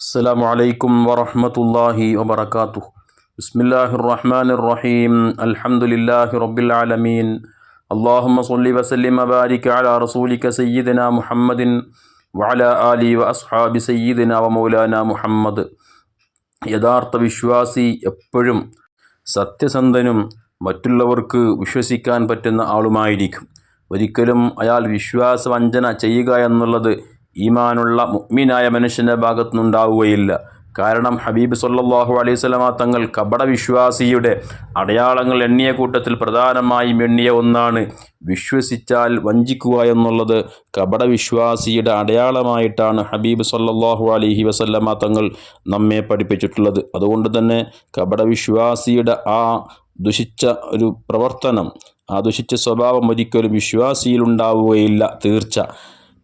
السلام عليكم ورحمة الله وبركاته بسم الله الرحمن الرحيم الحمد لله رب العالمين اللهم صل وسلم وبارك على رسولك سيدنا محمد وعلى آله وأصحاب سيدنا ومولانا മുഹമ്മദ് യഥാർത്ഥ വിശ്വാസി എപ്പോഴും സത്യസന്ധനും മറ്റുള്ളവർക്ക് വിശ്വസിക്കാൻ പറ്റുന്ന ആളുമായിരിക്കും ഒരിക്കലും അയാൾ വിശ്വാസവഞ്ചന ചെയ്യുക എന്നുള്ളത് ഈമാനുള്ള മുഗ്മിനായ മനുഷ്യന്റെ ഭാഗത്തുനിന്നുണ്ടാവുകയില്ല. കാരണം ഹബീബ് സല്ലല്ലാഹു അലൈഹി സ്വലമ തങ്ങൾ കപട വിശ്വാസിയുടെ അടയാളങ്ങൾ എണ്ണിയ കൂട്ടത്തിൽ പ്രധാനമായും എണ്ണിയ ഒന്നാണ്. വിശ്വസിച്ചാൽ വഞ്ചിക്കുക എന്നുള്ളത് കപട വിശ്വാസിയുടെ അടയാളമായിട്ടാണ് ഹബീബ് സല്ലല്ലാഹു അലഹി വസല്ലമ തങ്ങൾ നമ്മെ പഠിപ്പിച്ചിട്ടുള്ളത്. അതുകൊണ്ട് തന്നെ കപട വിശ്വാസിയുടെ ആ ദുഷിച്ച ഒരു പ്രവർത്തനം ആ ദുഷിച്ച സ്വഭാവം ഒരിക്കലും വിശ്വാസിയിലുണ്ടാവുകയില്ല തീർച്ച.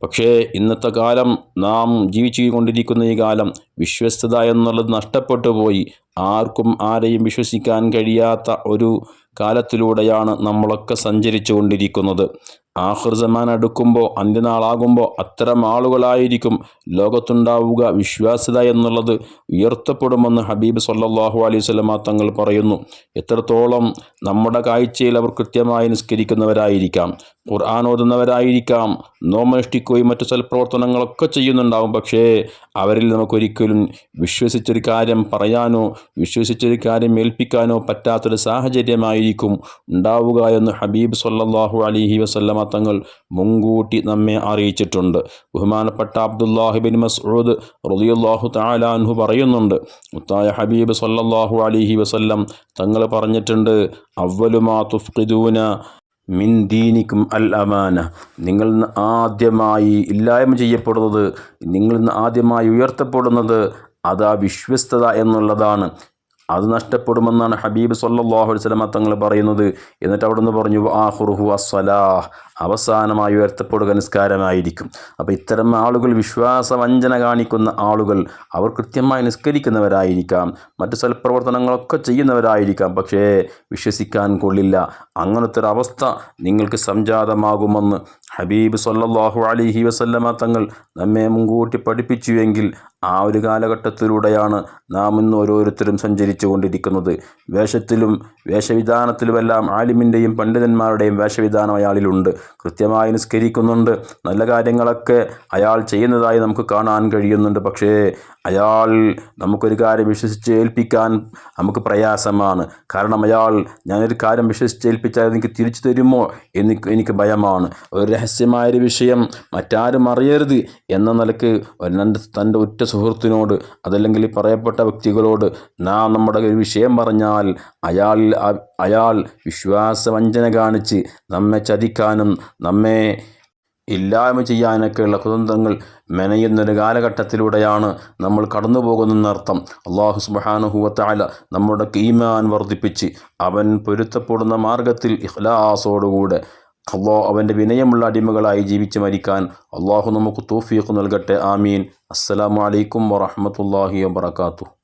പക്ഷേ ഇന്നത്തെ കാലം നാം ജീവിച്ചു കൊണ്ടിരിക്കുന്ന ഈ കാലം വിശ്വസ്തത എന്നുള്ളത് നഷ്ടപ്പെട്ടു പോയി. ആർക്കും ആരെയും വിശ്വസിക്കാൻ കഴിയാത്ത ഒരു കാലത്തിലൂടെയാണ് നമ്മളൊക്കെ സഞ്ചരിച്ചു കൊണ്ടിരിക്കുന്നത് ആഹൃ സമാൻ അടുക്കുമ്പോൾ അന്ത്യനാളാകുമ്പോൾ അത്തരം ആളുകളായിരിക്കും ലോകത്തുണ്ടാവുക വിശ്വാസ്യത എന്നുള്ളത് ഉയർത്തപ്പെടുമെന്ന് ഹബീബ് സല്ലാഹു അലൈഹി സ്വലമ തങ്ങൾ പറയുന്നു. എത്രത്തോളം നമ്മുടെ കാഴ്ചയിൽ അവർ കൃത്യമായി നിസ്കരിക്കുന്നവരായിരിക്കാം. ഖുർആൻ ഓതുന്നവരായിരിക്കാം. നോമനുഷ്ഠിക്കുകയും മറ്റു സൽപ്രവർത്തനങ്ങളൊക്കെ ചെയ്യുന്നുണ്ടാവും. പക്ഷേ അവരിൽ നമുക്കൊരിക്കലും വിശ്വസിച്ചൊരു കാര്യം പറയാനോ വിശ്വസിച്ചൊരു കാര്യം ഏൽപ്പിക്കാനോ പറ്റാത്തൊരു സാഹചര്യമായിരിക്കും ഉണ്ടാവുക എന്ന് ഹബീബ് സല്ലാഹു അലിഹി വസല്ലമ തങ്ങൾ മുൻകൂട്ടി നമ്മെ അറിയിച്ചിട്ടുണ്ട്. ബഹുമാനപ്പെട്ട അബ്ദുല്ലാഹിബിൻ മസ്ഊദ് റുദിയുല്ലാഹു താലാൻഹു പറയുന്നുണ്ട് മുത്തായ ഹബീബ് സല്ലാഹു അലിഹി വസല്ലം തങ്ങൾ പറഞ്ഞിട്ടുണ്ട് അവലുമാ തുഫ്ഖിദൂന മിൻ ദീനിക്കും അൽ അമാന. നിങ്ങൾ ആദ്യമായി ഇല്ലായ്മ ചെയ്യപ്പെടുന്നത് നിങ്ങൾ ആദ്യമായി ഉയർത്തപ്പെടുന്നത് അത് ആ വിശ്വസ്തത എന്നുള്ളതാണ്. അത് നഷ്ടപ്പെടുമെന്നാണ് ഹബീബ് സല്ലല്ലാഹു അലൈഹി വസല്ലമ തങ്ങൾ പറയുന്നത്. എന്നിട്ട് അവിടെ നിന്ന് പറഞ്ഞു ആഹുറുഹു അസ്സലാഹ് അവസാനമായി ഉയർത്തപ്പെടുക നിസ്കാരമായിരിക്കും. അപ്പോൾ ഇത്തരം ആളുകൾ വിശ്വാസവഞ്ചന കാണിക്കുന്ന ആളുകൾ അവർ കൃത്യമായി നിസ്കരിക്കുന്നവരായിരിക്കാം. മറ്റു സൽപ്രവർത്തനങ്ങളൊക്കെ ചെയ്യുന്നവരായിരിക്കാം. പക്ഷേ വിശ്വസിക്കാൻ കൊള്ളില്ല. അങ്ങനത്തെ ഒരു അവസ്ഥ നിങ്ങൾക്ക് സംജാതമാകുമെന്ന് ഹബീബ് സല്ലാഹു അലിഹി വസല്ലമ തങ്ങൾ നമ്മെ മുൻകൂട്ടി പഠിപ്പിച്ചുവെങ്കിൽ ആ ഒരു കാലഘട്ടത്തിലൂടെയാണ് നാം ഇന്ന് ഓരോരുത്തരും സഞ്ചരിച്ചു കൊണ്ടിരിക്കുന്നത്. വേഷത്തിലും വേഷവിധാനത്തിലുമെല്ലാം ആലിമിന്റെയും പണ്ഡിതന്മാരുടെയും വേഷവിധാനം അയാളിലുണ്ട്. കൃത്യമായി നിസ്കരിക്കുന്നുണ്ട്. നല്ല കാര്യങ്ങളൊക്കെ അയാൾ ചെയ്യുന്നതായി നമുക്ക് കാണാൻ കഴിയുന്നുണ്ട്. പക്ഷേ അയാൾ നമുക്കൊരു കാര്യം വിശ്വസിച്ച് ഏൽപ്പിക്കാൻ നമുക്ക് പ്രയാസമാണ്. കാരണം അയാൾ ഞാനൊരു കാര്യം വിശ്വസിച്ച് ഏൽപ്പിച്ചാൽ എനിക്ക് തിരിച്ചു തരുമോ എനിക്ക് എനിക്ക് ഭയമാണ്. ഒരു രഹസ്യമായൊരു വിഷയം മറ്റാരും അറിയരുത് എന്ന നിലയ്ക്ക് തന്റെ ഉറ്റ സുഹൃത്തിനോട് അതല്ലെങ്കിൽ പറയപ്പെട്ട വ്യക്തികളോട് നാം നമ്മുടെ ഒരു വിഷയം പറഞ്ഞാൽ അയാൾ അയാൾ വിശ്വാസവഞ്ചന കാണിച്ച് നമ്മെ ചതിക്കാനും നമ്മെ ഇല്ലായ്മ ചെയ്യാനൊക്കെയുള്ള കുതന്ത്രങ്ങൾ മെനയുന്നൊരു കാലഘട്ടത്തിലൂടെയാണ് നമ്മൾ കടന്നു പോകുന്നതെന്നർത്ഥം അള്ളാഹു സുബാനുഹുവത്തായ നമ്മുടെ കീമാൻ വർദ്ധിപ്പിച്ച് അവൻ പൊരുത്തപ്പെടുന്ന മാർഗത്തിൽ ഇഖ്ലാസോടുകൂടെ അള്ളാഹ് അവന്റെ വിനയമുള്ള അടിമകളായി ജീവിച്ച് മരിക്കാൻ അള്ളാഹു നമുക്ക് തൂഫീഖ് നൽകട്ടെ. ആമീൻ. അസ്സലാമു അലൈക്കും വറഹമത്തല്ലാഹി വബർക്കാത്തു